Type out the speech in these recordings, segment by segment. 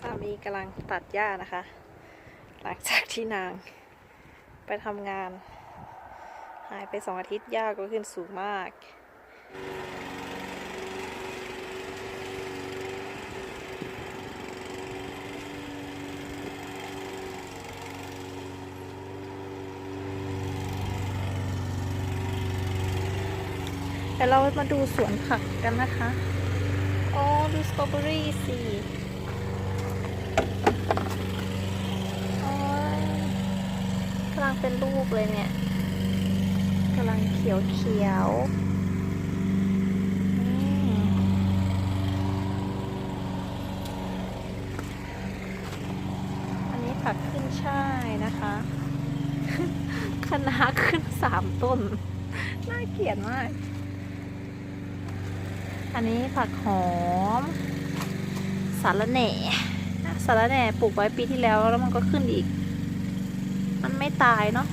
สามีกำลังตัดหญ้านะคะ หลังจากที่นาง ไปทำงาน หายไปสองอาทิตย์หญ้าก็ขึ้นสูงมากเดี๋ยวเรามาดูสวนผักกันนะคะโอ้ดูสตรอเบอรี่สิโอ้ย กำลังเป็นลูกเลยเนี่ยกำลังเขียวเขียวอันนี้ผักขึ้นช่ายนะคะคะน้าขึ้นสามต้น น่าเกลียดมาก อันนี้ผักหอม สารแหน่สารแหน่ปลูกไว้ปีที่แล้วแล้วมันก็ขึ้นอีก มันไม่ตายเนาะ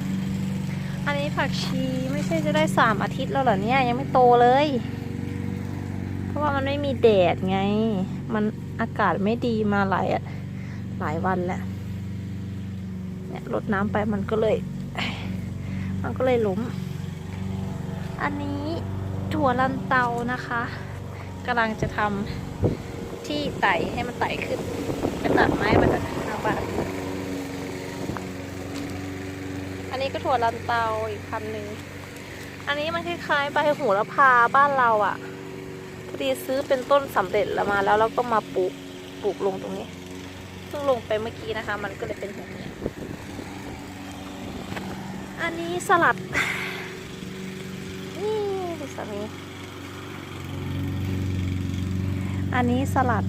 อันนี้ผักชีไม่ใช่จะได้สามอาทิตย์แล้วเหรอเนี่ย ยังไม่โตเลย เพราะว่ามันไม่มีแดดไง มันอากาศไม่ดีมาหลายอะหลายวันแล้ว เนี่ยรดน้ำไปมันก็เลย มันก็เลยล้ม อันนี้ถั่วลันเตานะคะกำลังจะทำที่ไต่ให้มันไต่ขึ้นไปตัดไม้มาจากทางบ้านอั นี้ก็ถั่วลันเตาอีกพันหนึ่ง อันนี้มันคล้ายๆใบโหระพาบ้านเราอะ่ะพอดีซื้อเป็นต้นสำเร็จแล้วมาแล้วเราก็มาปลูกปลูกลงตรงนี้เพิ่งลงไปเมื่อกี้นะคะ มันก็เลยเป็นแบบนี้อันนี้สลัด นี่ดูสามีอันนี้สลัด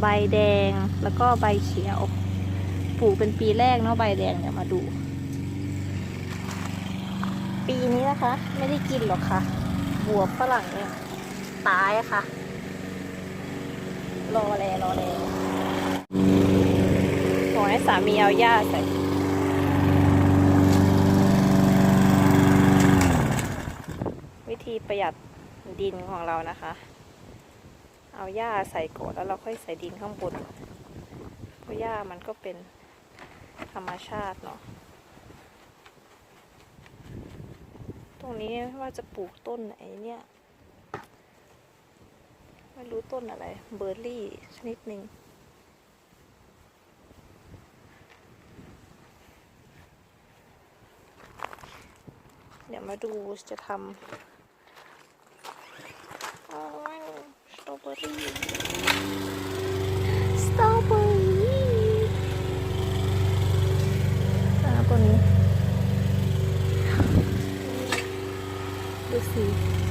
ใบแดงแล้วก็ใบเขียว ปลูกเป็นปีแรกเนาะใบแดงเนี่ยมาดู ปีนี้นะคะ ไม่ได้กินหรอกค่ะ บวบฝรั่งเนี่ยตายอะค่ะ รอแลรอแลขอให้สามีเอาหญ้าใส่วิธีประหยัดดินของเรานะคะ เอาหญ้าใส่ก่อนแล้วเราค่อยใส่ดินข้างบนเพราะหญ้ามันก็เป็นธรรมชาติเนาะ ตรงนี้ว่าจะปลูกต้นไหนเนี่ย ไม่รู้ต้นอะไร เบอร์รี่ชนิดหนึ่งเดี๋ยวมาดูจะทำสตรอเบอรี่สตรอเบอรี่ตัวนี้ ดู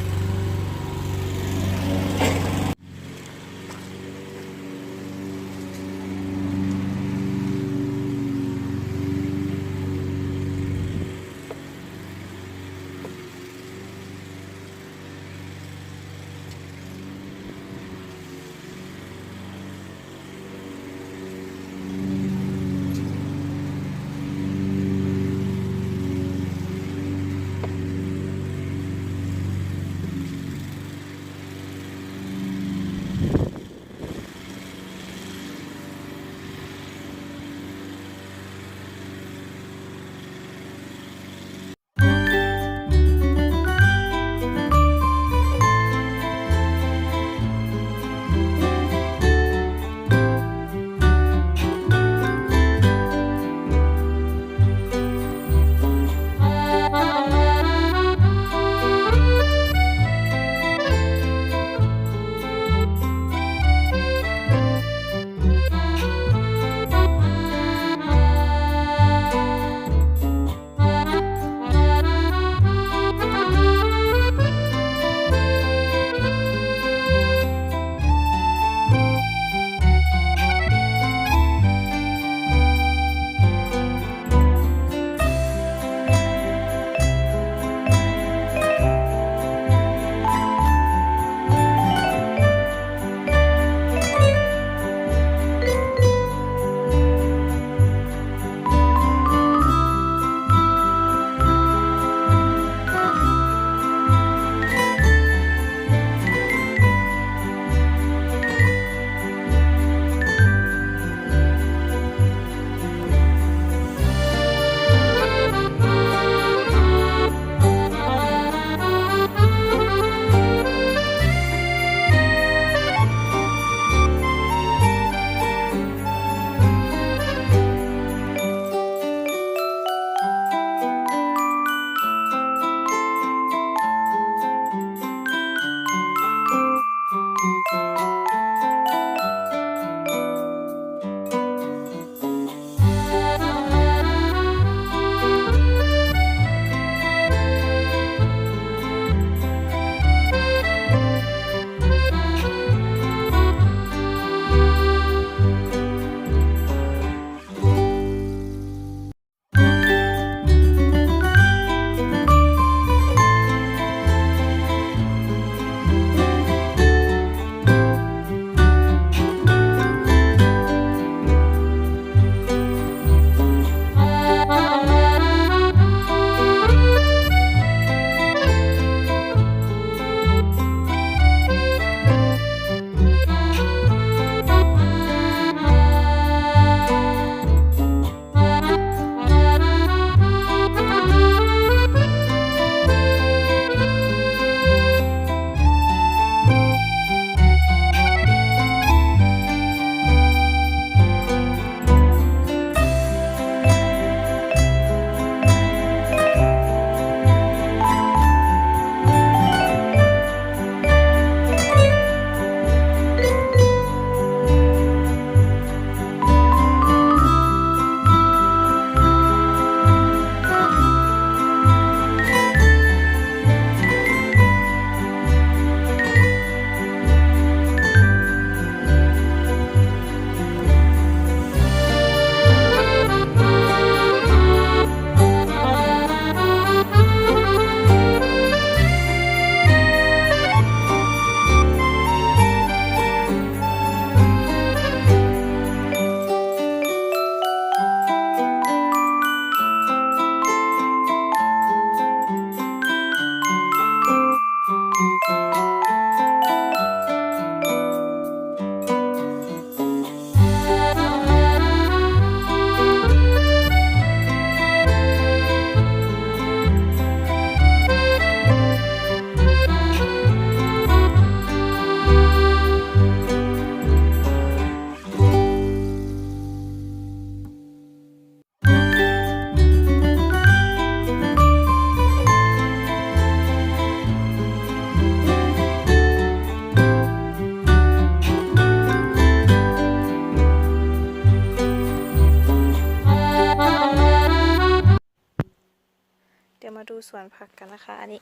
สิมาดูสวนผักกันนะคะ อันนี้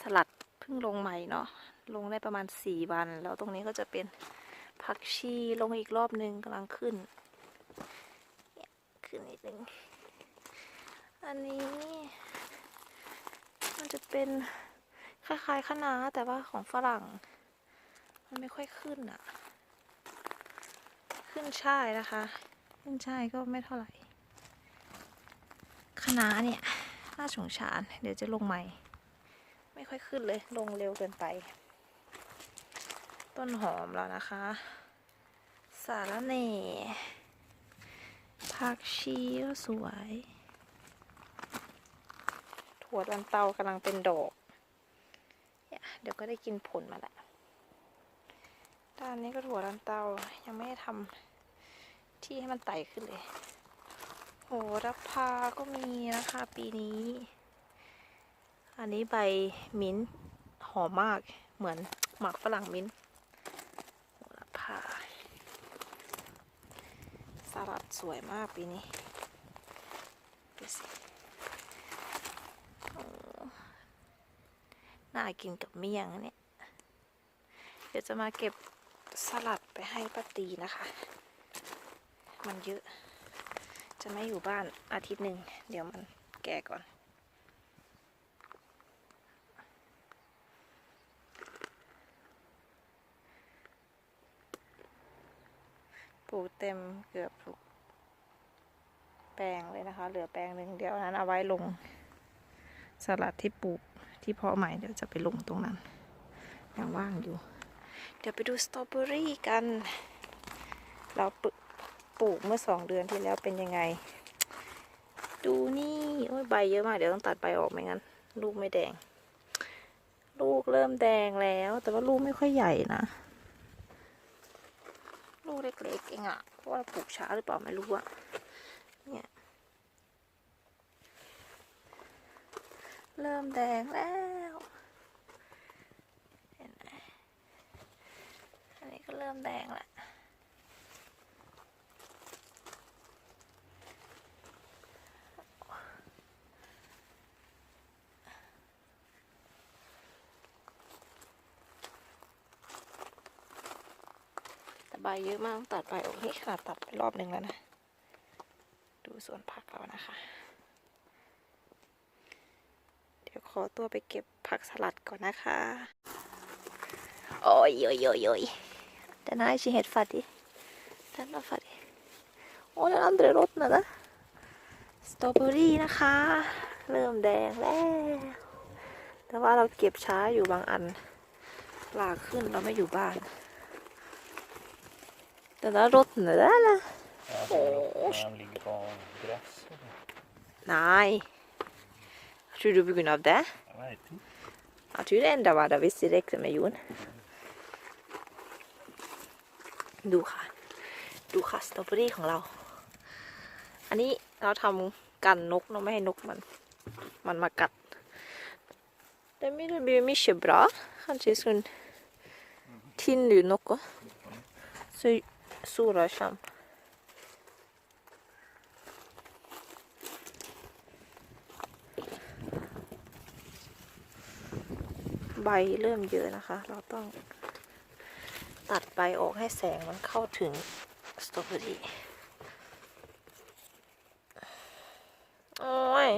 สลัดเพิ่งลงใหม่เนาะลงได้ประมาณสี่วัน แล้วตรงนี้ก็จะเป็นผักชีลงอีกรอบหนึ่งกำลังขึ้นขึ้นนิดนึงอันนี้ มันจะเป็นคล้ายๆคะน้าแต่ว่าของฝรั่ง มันไม่ค่อยขึ้นอะขึ้นช่ายนะคะ ขึ้นช่ายก็ไม่เท่าไหร่คะน้าเนี่ย น่าสงสาร เดี๋ยวจะลงใหม่ ไม่ค่อยขึ้นเลย ลงเร็วเกินไป ต้นหอมแล้วนะคะ สาระเน่ผักชีก็สวย ถั่วลันเตากำลังเป็นดอกเดี๋ยวก็ได้กินผลมาล้วด้านนี้ก็ถั่วลันเตายังไม่ได้ทำที่ให้มันไต่ขึ้นเลย โหระพาก็มีนะคะ ปีนี้ อันนี้ใบมิ้นหอมมากเหมือนหมากฝรั่งมิ้นโหระพาสลัดสวยมากปีนี้ดูสิน่ากินกับเมี่ยงอันเนี่ย เดี๋ยวจะมาเก็บสลัดไปให้ป้าตีนะคะ มันเยอะ จะไม่อยู่บ้านอาทิตย์หนึ่ง เดี๋ยวมันแก่ก่อน ปลูกเต็มเกือบทุกแปลงเลยนะคะ เหลือแปลงหนึ่งเดี๋ยวนั้นเอาไว้ลงสลัดที่ปลูกที่เพาะใหม่เดี๋ยวจะไปลงตรงนั้นยังว่างอยู่ เดี๋ยวไปดูสตรอเบอรี่กัน เราปลูก ปลูกเมื่อสองเดือนที่แล้วเป็นยังไง ดูนี่โอ้ยใบเยอะมากเดี๋ยวต้องตัดใบออกไม่งั้น ลูกไม่แดง ลูกเริ่มแดงแล้ว แต่ว่าลูกไม่ค่อยใหญ่นะ ลูกเล็กๆเองอะเพราะว่าปลูกช้าหรือเปล่าไม่รู้อะเนี่ยเริ่มแดงแล้วเห็นไหมอันนี้ก็เริ่มแดงแล้ว เยอะมาก ตัดใบออกนี่ขนาดตัดไปรอบหนึ่งแล้วนะ ดูสวนผักเรานะคะ เดี๋ยวขอตัวไปเก็บผักสลัดก่อนนะคะ โอ้ยโอ้ยโอ้ยโอ้ย Den här är inte helt färdig. Den var färdig. Och den andra ruttnade. สตรอเบอรี่นะคะ เริ่มแดงแล้ว แต่ว่าเราเก็บช้าอยู่บางอันลากขึ้นเราไม่อยู่บ้าน Den där ruttnade eller? Ja, Åh. när de ligger på gräs. eller? Nej. Tror du på grund av det? Jag vet inte. Jag tror det enda var det hvis det räckte med jorden. ดูค่ะดูค่ะสตรอเบอรี่ของเรา อันนี้เราทำกันนกเนาะไม่ให้นกมัน มันมากัด Det blir blir mycket bra. Kanske jag skulle tinna ut något. Så sola kommer. ใบเริ่มเยอะนะคะ เราต้องตัดใบออกให้แสงมันเข้าถึงสตรอเบอรี่โอ้ย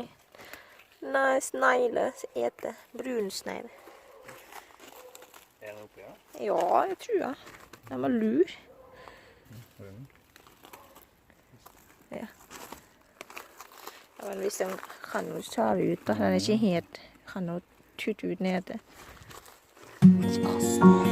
นายสไนเลยเอ็ดบรูนสไน Är den uppe ja? Ja, jag tror jag. Den var lur. Ja, men hvis den kan jo ta det ut, da. Den er ikke helt Kan jo tutte ut nede. Ikke